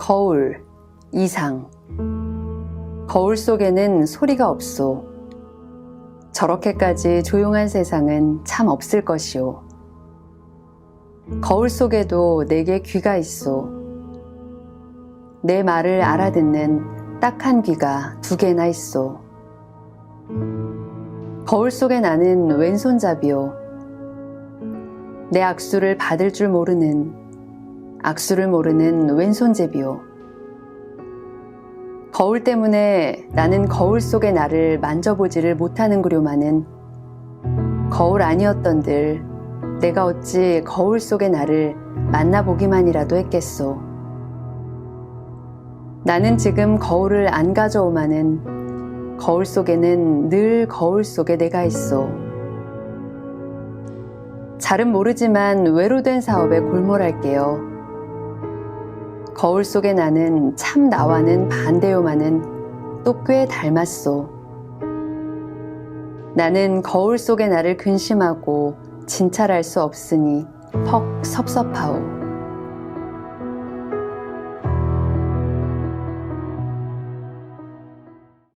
거울, 이상. 거울 속에는 소리가 없소. 저렇게까지 조용한 세상은 참 없을 것이오. 거울 속에도 내게 귀가 있소. 내 말을 알아듣는 딱한 귀가 두 개나 있소. 거울 속에 나는 왼손잡이요. 내 악수를 받을 줄 모르는, 악수를 모르는 왼손잡이요. 거울 때문에 나는 거울 속의 나를 만져보지를 못하는 구려마는 거울 아니었던들 내가 어찌 거울 속의 나를 만나보기만이라도 했겠소. 나는 지금 거울을 안 가져오마는 거울 속에는 늘 거울 속에 내가 있어. 잘은 모르지만 외로된 사업에 골몰할게요. 거울 속에 나는 참 나와는 반대요마는 또꽤 닮았소. 나는 거울 속의 나를 근심하고 진찰할 수 없으니 퍽 섭섭하오.